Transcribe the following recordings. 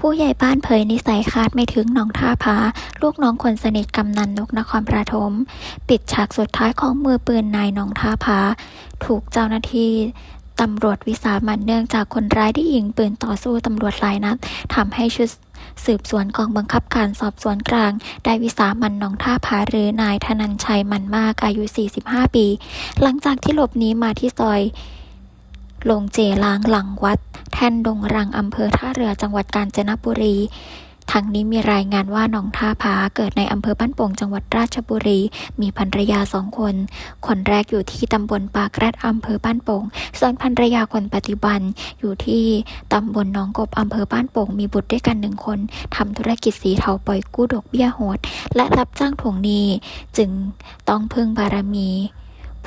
ผู้ใหญ่บ้านเผยนิสัยคาดไม่ถึงหนองท่าผาลูกน้องคนสนิทกำนันนกนครปฐมปิดฉากสุดท้ายของมือปืนนายหนองท่าผาถูกเจ้าหน้าที่ตำรวจวิสามันเนื่องจากคนร้ายได้ยิงปืนต่อสู้ตำรวจหลายนัดทำให้ชุดสืบสวนกองบังคับการสอบสวนกลาง ได้วิสามันหนองท่าผาหรือนายธนันชัยมันมากอายุ 45 ปี หลังจากที่หลบหนีมาที่ซอย ลงเจล้างหลังวัด แท่นดงรังอำเภอท่าเรือจังหวัดกาญจนบุรีทั้งนี้มีรายงานว่าหนองท่าผาเกิดในอำเภอบ้านโป่งจังหวัดราชบุรี มีภรรยาสองคน คนแรกอยู่ที่ตำบลปากแรดอำเภอบ้านโป่ง ส่วนภรรยาคนปัจจุบันอยู่ที่ตำบลหนองกบอำเภอบ้านโป่ง มีบุตรด้วยกันหนึ่งคนทำธุรกิจสีเทาปล่อยกู้ดอกเบี้ยโหด และรับจ้างทวงหนี้จึงต้องพึ่งบารมี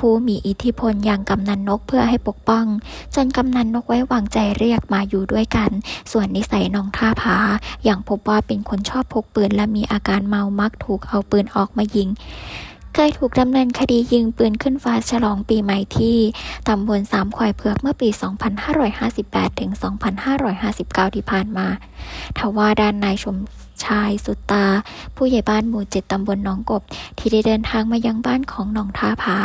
ผู้มีอิทธิพลอย่างกำนันนกเพื่อให้ปกป้อง จนกำนันนกไว้วางใจเรียกมาอยู่ด้วยกัน ส่วนนิสัยน้องท่าผา อย่างพบว่าเป็นคนชอบพกปืนและมีอาการเมามักถูกเอาปืนออกมายิงเคยถูกดำเนินคดียิงปืนขึ้นฟ้าฉลองปีใหม่ที่ตำบลสามควายเผือกเมื่อปี 2558 ถึง 2559 ที่ผ่านมา ทว่าด้านนายชม ชาย สุตา ผู้ใหญ่บ้านหมู่เจ็ดตำบลหนองกบ ที่ได้เดินทางมายังบ้านของหนองท่าผา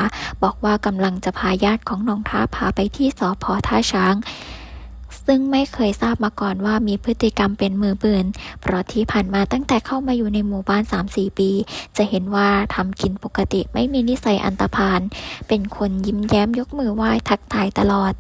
บอกว่ากำลังจะพาญาติของหนองท่าผาไปที่สพท่าช้างซึ่งไม่เคยทราบมาก่อนว่ามีพฤติกรรมเป็นมือปืน เพราะที่ผ่านมาตั้งแต่เข้ามาอยู่ในหมู่บ้าน 3-4 ปี จะเห็นว่าทำกินปกติไม่มีนิสัยอันตรพาน เป็นคนยิ้มแย้มยกมือไหว้ทักทายตลอด